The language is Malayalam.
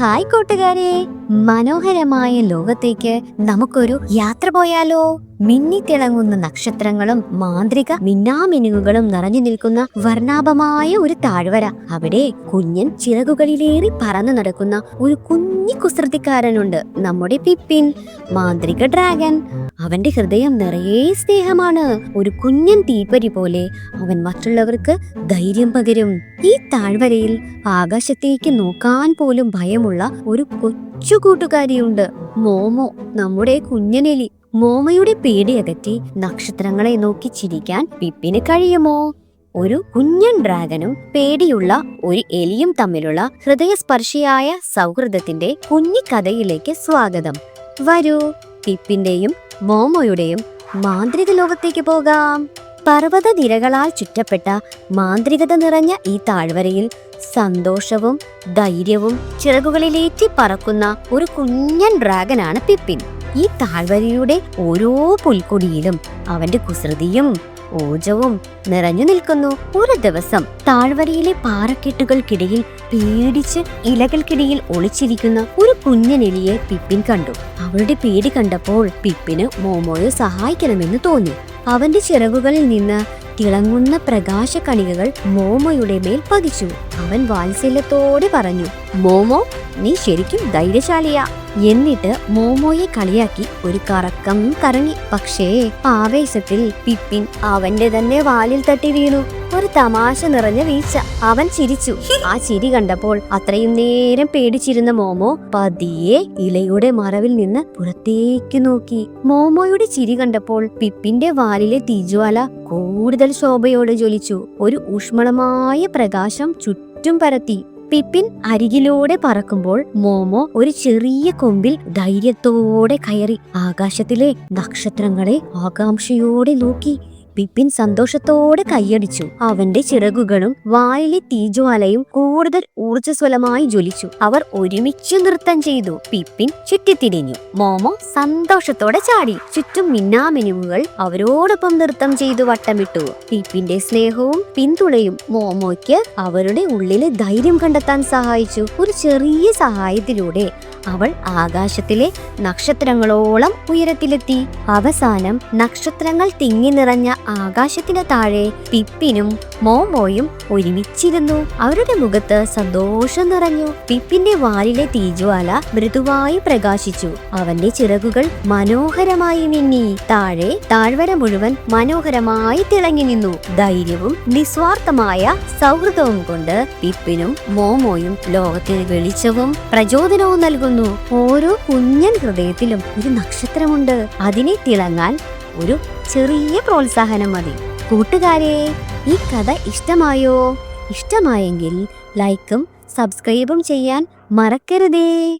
ഹായ് കൂട്ടുകാരെ. മനോഹരമായ ലോകത്തേക്ക് നമുക്കൊരു യാത്ര പോയാലോ? മിന്നിത്തിളങ്ങുന്ന നക്ഷത്രങ്ങളും മാന്ത്രിക മിന്നാമിനുകുകളും നിറഞ്ഞു നിൽക്കുന്ന വർണാഭമായ ഒരു താഴ്വര. അവിടെ കുഞ്ഞൻ ചിറകുകളിലേറി പറന്നു നടക്കുന്ന ഒരു കുഞ്ഞി കുസൃതിക്കാരനുണ്ട്. നമ്മുടെ പിപ്പിൻ മാന്ത്രിക ഡ്രാഗൻ അവന്റെ ഹൃദയം നിറയെ സ്നേഹമാണ്. ഒരു കുഞ്ഞൻ തീപ്പരി പോലെ അവൻ മറ്റുള്ളവർക്ക് ധൈര്യം പകരും. ഈ താഴ്വരയിൽ ആകാശത്തേക്ക് നോക്കാൻ പോലും ഭയമുള്ള ഒരു കൊച്ചു കൂട്ടുകാരിയുണ്ട്. മോമോ നമ്മുടെ കുഞ്ഞനെലി. മോമയുടെ പേടിയകറ്റി നക്ഷത്രങ്ങളെ നോക്കി ചിരിക്കാൻ പിപ്പിന് കഴിയുമോ? ഒരു കുഞ്ഞൻ ഡ്രാഗനും പേടിയുള്ള ഒരു എലിയും തമ്മിലുള്ള ഹൃദയസ്പർശിയായ സൗഹൃദത്തിന്റെ കുഞ്ഞിക്കഥയിലേക്ക് സ്വാഗതം. വരൂ പിപ്പിന്റെയും മോമോയുടെയും മാന്ത്രിക ലോകത്തേക്ക് പോകാം. പർവത നിരകളാൽ ചുറ്റപ്പെട്ട മാന്ത്രികത നിറഞ്ഞ ഈ താഴ്വരയിൽ സന്തോഷവും ധൈര്യവും ചിറകുകളിലേറ്റി പറക്കുന്ന ഒരു കുഞ്ഞൻ ഡ്രാഗനാണ് പിപ്പിൻ. ഈ താഴ്വരയുടെ ഓരോ പുൽക്കൊടിയിലും അവന്റെ കുസൃതിയും ഊർജവും നിറഞ്ഞു നിൽക്കുന്നു. ഒരു ദിവസം താഴ്വരയിലെ പാറക്കെട്ടുകൾക്കിടയിൽ പേടിച്ച് ഇലകൾക്കിടയിൽ ഒളിച്ചിരിക്കുന്ന ഒരു കുഞ്ഞനെലിയെ പിപ്പിൻ കണ്ടു. അവളുടെ പേടി കണ്ടപ്പോൾ പിപ്പിന് മോമോയെ സഹായിക്കണമെന്ന് തോന്നി. അവന്റെ ചിറകുകളിൽ നിന്ന് തിളങ്ങുന്ന പ്രകാശ കണികകൾ മോമോയുടെ മേൽ പതിച്ചു. അവൻ വാത്സല്യത്തോടെ പറഞ്ഞു മോമോ നീ ശരിക്കും ധൈര്യശാലിയാ. എന്നിട്ട് മോമോയെ കളിയാക്കി ഒരു കറക്കം കറങ്ങി. പക്ഷേ ആവേശത്തിൽ പിപ്പിൻ അവന്റെ തന്നെ വാലിൽ തട്ടി വീണു. ഒരു തമാശ നിറഞ്ഞ വീഴ്ച അവൻ ചിരിച്ചു. ആ ചിരി കണ്ടപ്പോൾ അത്രയും നേരം പേടിച്ചിരുന്ന മോമോ പതിയെ ഇലയുടെ മറവിൽ നിന്ന് പുറത്തേക്ക് നോക്കി. മോമോയുടെ ചിരി കണ്ടപ്പോൾ പിപ്പിന്റെ വാലിലെ തീജ്വാല കൂടുതൽ ശോഭയോടെ ജ്വലിച്ചു. ഒരു ഊഷ്മളമായ പ്രകാശം ചുറ്റും പരത്തി. പിപ്പിൻ അരികിലൂടെ പറക്കുമ്പോൾ മോമോ ഒരു ചെറിയ കൊമ്പിൽ ധൈര്യത്തോടെ കയറി ആകാശത്തിലെ നക്ഷത്രങ്ങളെ ആകാംക്ഷയോടെ നോക്കി. പിപ്പിൻ സന്തോഷത്തോടെ കൈയടിച്ചു. അവന്റെ ചിറകുകളും വായിലെ തീജ്വാലയും കൂടുതൽ ഊർജസ്വലമായി ജ്വലിച്ചു. അവർ ഒരുമിച്ച് നൃത്തം ചെയ്തു. പിപ്പിൻ ചുറ്റിത്തിരിഞ്ഞു. മോമോ സന്തോഷത്തോടെ ചാടി. ചുറ്റും മിന്നാമിനുവുകൾ അവരോടൊപ്പം നൃത്തം ചെയ്തു വട്ടമിട്ടു. പിപ്പിന്റെ സ്നേഹവും പിന്തുണയും മോമോയ്ക്ക് അവരുടെ ഉള്ളിലെ ധൈര്യം കണ്ടെത്താൻ സഹായിച്ചു. ഒരു ചെറിയ സഹായത്തിലൂടെ അവൾ ആകാശത്തിലെ നക്ഷത്രങ്ങളോളം ഉയരത്തിലെത്തി. അവസാനം നക്ഷത്രങ്ങൾ തിങ്ങി നിറഞ്ഞ ആകാശത്തിന് താഴെ പിപ്പിനും മോമോയും ഒരുമിച്ചിരുന്നു. അവരുടെ മുഖത്ത് സന്തോഷം നിറഞ്ഞു. പിപ്പിന്റെ വാലിലെ തീജ്വാല മൃദുവായി പ്രകാശിച്ചു. അവന്റെ ചിറകുകൾ മനോഹരമായി മിന്നി. താഴെ താഴ്വര മുഴുവൻ മനോഹരമായി തിളങ്ങി നിന്നു. ധൈര്യവും നിസ്വാർത്ഥമായ സൗഹൃദവും കൊണ്ട് പിപ്പിനും മോമോയും ലോകത്തിന് വെളിച്ചവും പ്രചോദനവും നൽകുന്നു. ഓരോ കുഞ്ഞൻ ഹൃദയത്തിലും ഒരു നക്ഷത്രമുണ്ട്. അതിനെ തിളങ്ങാൻ ഒരു ചെറിയ പ്രോത്സാഹനം മതി. കൂട്ടുകാരെ ഈ കഥ ഇഷ്ടമായോ? ഇഷ്ടമായെങ്കിൽ ലൈക്കും സബ്സ്ക്രൈബും ചെയ്യാൻ മറക്കരുതേ.